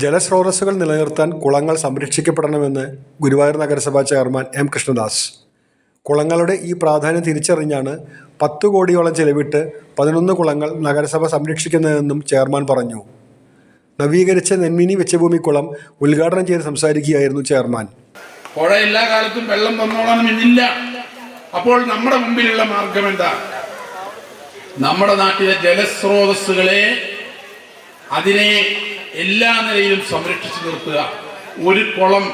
ജലസ്രോതസ്സുകൾ നിലനിർത്താൻ കുളങ്ങൾ സംരക്ഷിക്കപ്പെടണമെന്ന് ഗുരുവായൂർ നഗരസഭാ ചെയർമാൻ എം കൃഷ്ണദാസ്. കുളങ്ങളുടെ ഈ പ്രാധാന്യം തിരിച്ചറിഞ്ഞാണ് പത്ത് കോടിയോളം ചെലവിട്ട് പതിനൊന്ന് കുളങ്ങൾ നഗരസഭ സംരക്ഷിക്കുന്നതെന്നും ചെയർമാൻ പറഞ്ഞു. നവീകരിച്ച നെന്മിനി വെച്ചഭൂമി കുളം ഉദ്ഘാടനം ചെയ്ത് സംസാരിക്കുകയായിരുന്നു ചെയർമാൻ. പുഴ എല്ലാ കാലത്തും വെള്ളം വന്നോളണമെന്നില്ല അപ്പോൾ നമ്മുടെ മുമ്പിലുള്ള മാർഗം എന്താ? നമ്മുടെ നാട്ടിലെ ജലസ്രോതസ്സുകളെ അതിനെ എല്ലാ നിലയിലും സംരക്ഷിച്ചു നിർത്തുക. ഒരു കുളം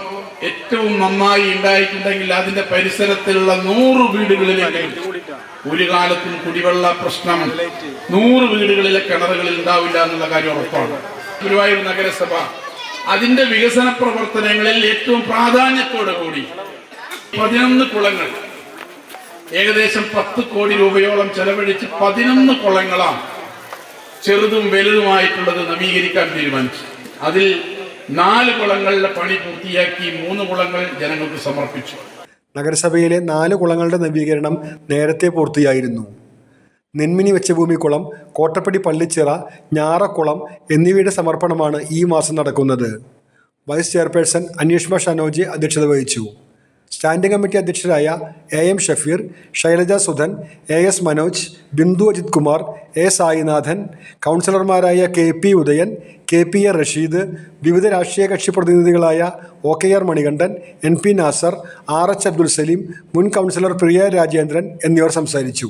ഏറ്റവും നന്നായി ഉണ്ടായിട്ടുണ്ടെങ്കിൽ അതിന്റെ പരിസരത്തിലുള്ള നൂറ് വീടുകളിലെങ്കിലും ഒരു കാലത്തും കുടിവെള്ള പ്രശ്നം. നൂറ് വീടുകളിലെ കിണറുകളിൽ ഉണ്ടാവില്ല എന്നുള്ള കാര്യം ഉറപ്പാണ്. ഗുരുവായൂർ നഗരസഭ അതിന്റെ വികസന പ്രവർത്തനങ്ങളിൽ ഏറ്റവും പ്രാധാന്യത്തോടു കൂടി പതിനൊന്ന് കുളങ്ങൾ. ഏകദേശം പത്ത് കോടി രൂപയോളം ചെലവഴിച്ച് പതിനൊന്ന് കുളങ്ങളാണ് ചെറുതും വലുതുമായിട്ടുള്ളത് നവീകരിക്കാൻ തീരുമാനിച്ചു. അതിൽ നാല് കുളങ്ങളുടെ പണി പൂർത്തിയാക്കി മൂന്ന് കുളങ്ങൾ ജനങ്ങൾക്ക് സമർപ്പിച്ചു. നഗരസഭയിലെ നാല് കുളങ്ങളുടെ നവീകരണം നേരത്തെ പൂർത്തിയായിരുന്നു. നെന്മിനി വെച്ചഭൂമി കുളം കോട്ടപ്പടി പള്ളിച്ചിറ ഞാറക്കുളം എന്നിവയുടെ സമർപ്പണമാണ് ഈ മാസം നടക്കുന്നത്. വൈസ് ചെയർപേഴ്സൺ അന്വേഷ്മ ഷനോജി അധ്യക്ഷത വഹിച്ചു. Standing committee അധ്യക്ഷരായ A M Shafeer Shailaja Sudhan A S Manoj Bindu Ajith Kumar A Sainathan കൗൺസിലർമാരായ K P Udayan K P A Rasheed വിവിധ രാഷ്ട്രീയ കക്ഷി പ്രതിനിധികളായ O K R Manikandan N P Nasar R H Abdul Salim മുൻ councillor പ്രിയ രാജേന്ദ്രൻ എന്നിവർ സംസാരിച്ചു.